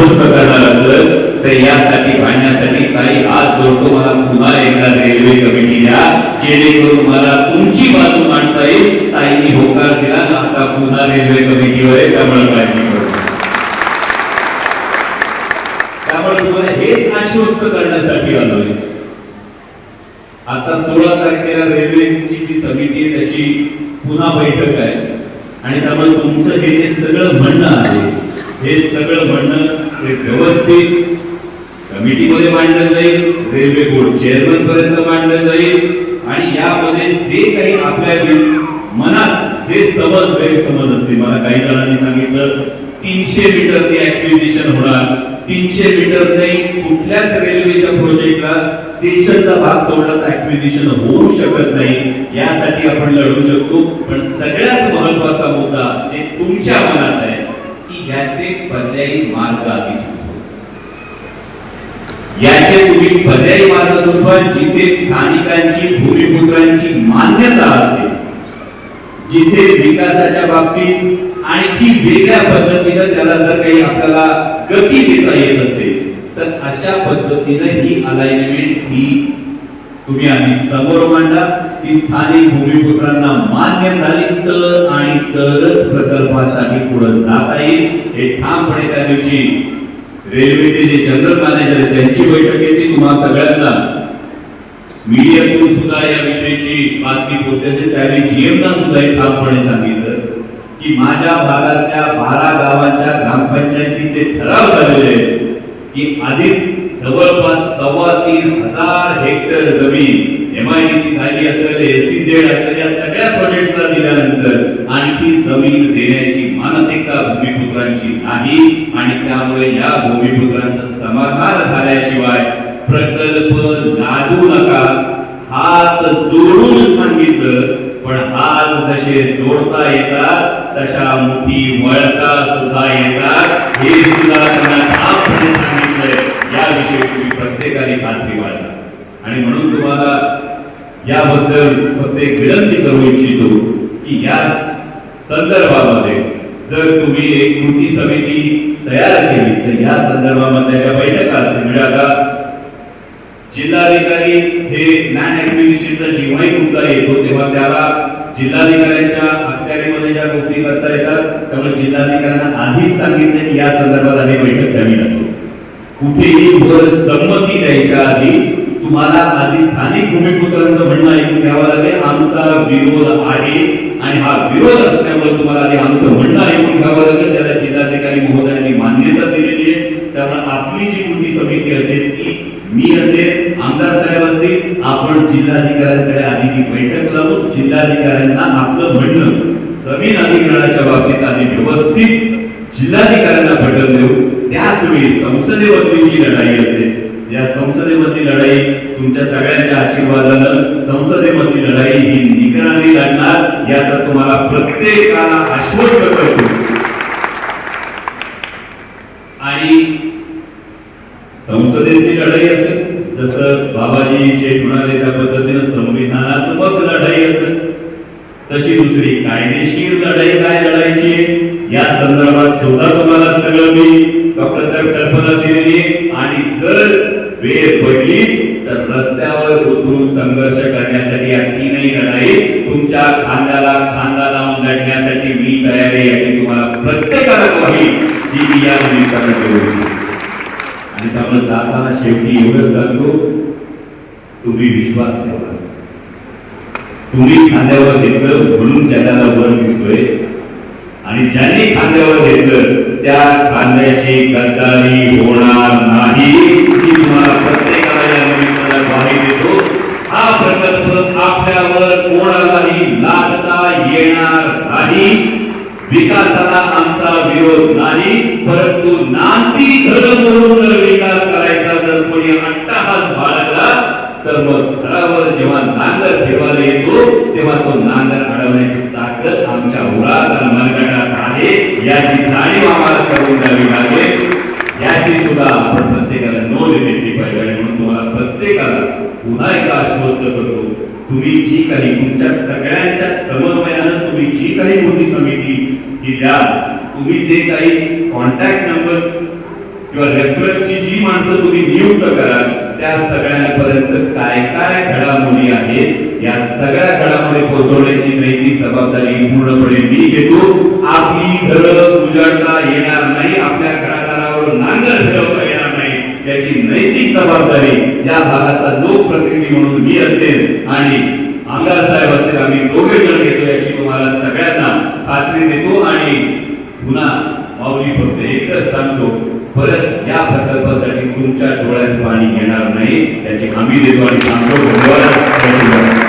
आश्वस्त करणार असेल तर यासाठी भांडण्यासाठी काही आज जोडतो मला पुन्हा एकदा रेल्वे कमिटी द्या जेणेकरून मला तुमची बाजू मांडता येईल. ताईंनी होकार दिला ना आता पुन्हा रेल्वे कमिटीवर आहे त्यामुळे काळजी त्यामुळे तुम्हाला हेच आश्वस्त करण्यासाठी आलोय आता सोळा तारखेला रेल्वेची जी समिती आहे त्याची पुन्हा बैठक आहे. आणि त्यामुळे तुमचं हे जे सगळं म्हणणं आहे हे सगळं म्हणणं हे व्यवस्थित. कमिटीमध्ये मांडलं जाईल रेल्वे बोर्ड चेअरमन पर्यंत मांडलं जाईल. आणि यामध्ये जे काही आपल्या मनात जे समज गैरसमज असतील मला काही जणांनी सांगितलं तीनशे मीटरनी ऍक्विजिशन होणार. तीनशे मीटर नाही कुठल्याच रेल्वेच्या प्रोजेक्टला स्टेशनचा भाग सोडला तर ऍक्विजिशन होऊ शकत नाही. यासाठी आपण लढू शकतो. पण सगळ्यात महत्त्वाचा मुद्दा जे तुमच्या मनात आहे याचे पर्यायी मार्ग आधी सुचवा. याचे तुम्ही पर्यायी मार्ग सुचवा जिथे स्थानिकांची भूमिपुत्रांची मान्यता असेल. जिथे विकासाच्या बाबतीत आणखी वेगळ्या पद्धतीनं त्याला जर काही आपल्याला गती देता येत असेल तर अशा पद्धतीनं ही अलाइनमेंट ही तुम्ही आम्ही समोर मांडा. ती स्थानिक भूमिपुत्रांना मान्य झाली तर आणि तरच प्रकल्पासाठी पुढे जाता येईल हे ठामपणे त्या दिवशी रेल्वेचे जे जनरल मॅनेजर त्यांची बैठक येते तुम्हाला सगळ्यांना मीडियातून सुद्धा या विषयीची बातमी पोहोचल्याचे त्यावेळी जीएमना सुद्धा हे ठामपणे सांगितलं की माझ्या भागातल्या बारा गावांच्या ग्रामपंचायतीचे ठराव झालेले आहेत की आधीच जवळपास सव्वा तीन हजार हेक्टर जमीन एमआयडीसी खाली असलेले एसीझेड असलेल्या सगळ्या प्रोजेक्टला दिल्यानंतर आणखी जमीन देण्याची मानसिकता भूमिपुत्रांची नाही आणि त्यामुळे या भूमिपुत्रांचं समाधान झाल्याशिवाय प्रकल्प लादू नका. हात जोडून सांगितलं पण हात जसे जोडता येतात तशा मुठी वळता सुद्धा येतात. हे सुद्धा त्यांना ठामपणे सांगितलंय. याविषयी तुम्ही प्रत्येकाने खात्री बाळगा. आणि म्हणून तुम्हाला याबद्दल फक्त एक विनंती करू इच्छितो की या संदर्भामध्ये जर तुम्ही एक कृती समिती तयार केली तर या संदर्भामध्ये या बैठका म्हणजे आता जिल्हाधिकारी हे लँड ऍक्विजिशनचा जेव्हाही मुद्दा येतो तेव्हा त्याला जिल्हाधिकाऱ्यांच्या अखत्यारीमध्ये ज्या गोष्टी करता येतात त्यामुळे जिल्हाधिकाऱ्यांना आधीच सांगितले की या संदर्भात आधी बैठक घ्यावी लागतो. कुठेही वर संमती द्यायच्या आधी तुम्हाला आधी स्थानिक भूमिपुत्रांचं म्हणणं ऐकून घ्यावं लागेल. आमचा विरोध आहे आणि हा विरोध असल्यामुळे तुम्हाला आधी आमचं म्हणणं ऐकून घ्यावं लागेल. त्याला जिल्हाधिकारी महोदयांनी मान्यता दिलेली आहे. त्यामुळे आपली जी कृती समिती असेल ती मी असेल आमदार साहेब असतील आपण जिल्हाधिकाऱ्यांकडे आधी ती बैठक लावून जिल्हाधिकाऱ्यांना आपलं म्हणणं जमीन अधिग्रहणाच्या बाबतीत आधी व्यवस्थित जिल्हाधिकाऱ्यांना पटवून देऊ. त्याच वेळी संसदेमधली जी लढाई असेल या संसदेवरती लढाई तुमच्या सगळ्यांच्या आशीर्वादानं संसदेमधली लढाई ही निकराने लढणार याचा तुम्हाला प्रत्येकाला आश्वस्त करतो. आणि संसदेतली लढाई असेल जसं बाबाजी शेठ म्हणाले त्या पद्धतीनं संविधानात्मक लढाई असेल तशी दुसरी कायदेशीर लढाई काय लढायची या संदर्भात सुद्धा तुम्हाला सगळं मी डॉक्टर कल्पना दिलेली आणि जर वेळ पडली तर रस्त्यावर उतरून संघर्ष करण्यासाठी या तीनही लढाई तुमच्या खांद्याला खांदा लावून लढण्यासाठी मी तयार आहे याची तुम्हाला प्रत्येकाला ग्वाही जी मी या निमित्तानं देऊ आणि त्यामुळे जाताना शेवटी एवढंच सांगतो तुम्ही विश्वास ठेवा. तुम्ही खांद्यावर घेतलं म्हणून त्याला वर दिसतोय. आणि ज्यांनी खांद्यावर घेतलं त्या खांद्याची गद्दारी होणार नाही. ही तुम्हाला प्रत्येकाला या निमित्तानं ग्वाही देतो. हा प्रकल्प आपल्यावर कोणालाही लादता येणार नाही. विकासाला आमचा विरोध नाही परंतु नांदी धर्म म्हणून जर विकास करायचा जर कोणी अट्टाहास बाळगला तर मग घरावर जेव्हा नांगर फिरवायला येतो तेव्हा तो नांगर अडवण्याची ताकद आमच्या उरात मनगटात आहे. याची जाणीव आम्हाला करून द्यावी लागेल. याची सुद्धा आपण प्रत्येकाला नोंद घेतली पाहिजे आणि म्हणून तुम्हाला प्रत्येकाला पुन्हा एकदा आश्वस्त करतो तुम्ही जी काही तुमच्या सगळ्यांच्या समन्वयानं तुम्ही जी काही मोठी समिती ही द्या. तुम्ही जे काही कॉन्टॅक्ट नंबर किंवा रेफरन्सची जी माणसं तुम्ही नियुक्त कराल त्या सगळ्यांपर्यंत काय काय घडामोडी आहेत या सगळ्या घडामोडी पोहोचवण्याची नैतिक जबाबदारी पूर्णपणे मी घेतो. आपली घर उजाडता येणार नाही आपल्या घरादारावर नांगर फिरवता येणार नाही याची नैतिक जबाबदारी या भागाचा लोकप्रतिनिधी म्हणून मी असेल. आणि आमदार साहेब असेल आम्ही दोघे जण घेतो याची तुम्हाला सगळ्यांना खात्री देतो. आणि पुन्हा माऊली फक्त एकच सांगतो परत या प्रकल्पासाठी तुमच्या डोळ्यात पाणी येणार नाही. याची हमी देतो आणि सांगतो. धन्यवाद.